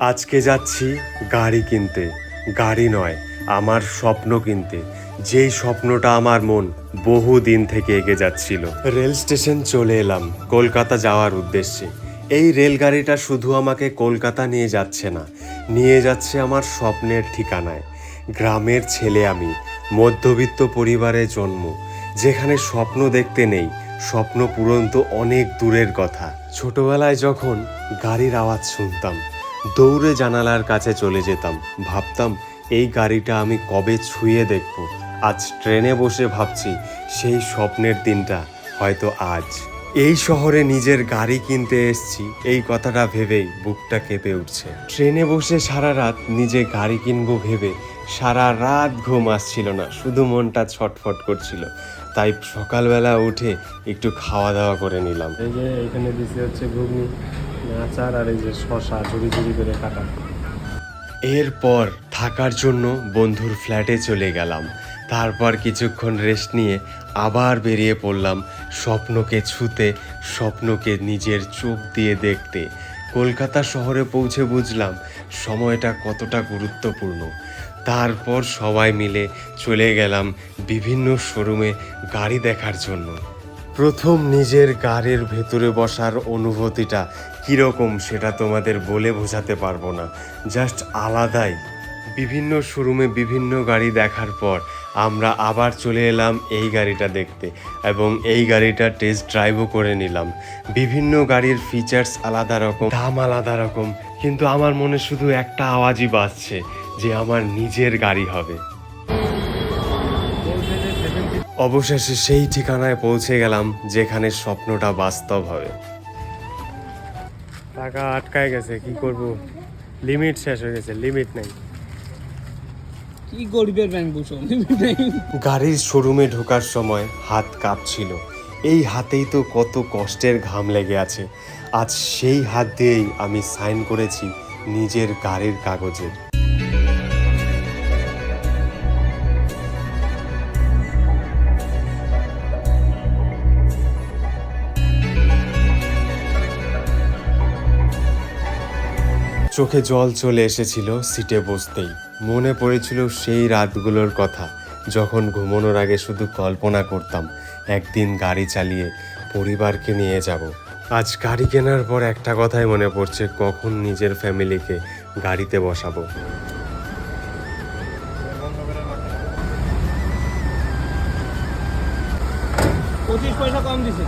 আজকে যাচ্ছি গাড়ি কিনতে। গাড়ি নয়, আমার স্বপ্ন কিনতে। যেই স্বপ্নটা আমার মন বহু দিন থেকে এগে যাচ্ছিল। রেল স্টেশন চলে এলাম, কলকাতা যাওয়ার উদ্দেশ্যে। এই রেলগাড়িটা শুধু আমাকে কলকাতা নিয়ে যাচ্ছে না, নিয়ে যাচ্ছে আমার স্বপ্নের ঠিকানায়। গ্রামের ছেলে আমি, মধ্যবিত্ত পরিবারে জন্ম। যেখানে স্বপ্ন দেখতে নেই, স্বপ্ন পূরণ তো অনেক দূরের কথা। ছোটবেলায় যখন গাড়ির আওয়াজ শুনতাম দৌড়ে জানালার কাছে চলে যেতাম। ভাবতাম, এই গাড়িটা আমি কবে ছুঁয়ে দেখব। আজ ট্রেনে বসে ভাবছি, সেই স্বপ্নের দিনটা, হয়তো আজ। এই শহরে নিজের গাড়ি কিনতে এসছি, এই কথাটা ভেবেই বুকটা কেঁপে উঠছে। ট্রেনে বসে সারা রাত নিজে গাড়ি কিনবো ভেবে, সারা রাত ঘুম আসছিল না, শুধু মনটা ছটফট করছিল। তাই সকালবেলা উঠে একটু খাওয়া দাওয়া করে নিলাম। এই যে এখানে দিছে হচ্ছে ঘুগনি। আচার আর এই যে শশা ঝুড়ি ঝুড়ি করে কাটা। এরপর থাকার জন্য বন্ধুর ফ্ল্যাটে চলে গেলাম। তারপর কিছুক্ষণ রেস্ট নিয়ে আবার বেরিয়ে পড়লাম স্বপ্নকে ছুতে, স্বপ্নকে নিজের চোখ দিয়ে দেখতে। কলকাতা শহরে পৌঁছে বুঝলাম সময়টা কতটা গুরুত্বপূর্ণ। তারপর সবাই মিলে চলে গেলাম বিভিন্ন শোরুমে গাড়ি দেখার জন্য। প্রথম নিজের গাড়ির ভেতরে বসার অনুভূতিটা কীরকম সেটা তোমাদের বলে বোঝাতে পারব না। জাস্ট আলাদাই। বিভিন্ন শোরুমে বিভিন্ন গাড়ি দেখার পর আমরা আবার চলে এলাম এই গাড়িটা দেখতে এবং এই গাড়িটা টেস্ট ড্রাইভও করে নিলাম। বিভিন্ন গাড়ির ফিচার্স আলাদা রকম, দাম আলাদা রকম, কিন্তু আমার মনে শুধু একটা আওয়াজই বাজছে যে আমার নিজের গাড়ি হবে। অবশেষে সেই ঠিকানায় পৌঁছে গেলাম যেখানে স্বপ্নটা বাস্তব হবে। টাকা আটকায় গেছে কি করব? লিমিট শেষ হয়ে গেছে লিমিট নাই। কি গরিবের ব্যাংক বসো গাড়ির শোরুমে ঢোকার সময় হাত কাঁপছিল। এই হাতেই তো কত কষ্টের ঘাম লেগে আছে। আজ সেই হাত দিয়েই আমি সাইন করেছি নিজের গাড়ির কাগজের। চোখে জল চলে এসেছিল সিটে বসতেই। মনে পড়েছিল সেই রাতগুলোর কথা, যখন ঘুমানোর আগে শুধু কল্পনা করতাম, একদিন গাড়ি চালিয়ে পরিবারকে নিয়ে যাব। আজ গাড়ি কেনার পর একটা কথাই মনে পড়ছে, কখন নিজের ফ্যামিলিকে গাড়িতে বসাবো। পঁচিশ পয়সা কম দিছে।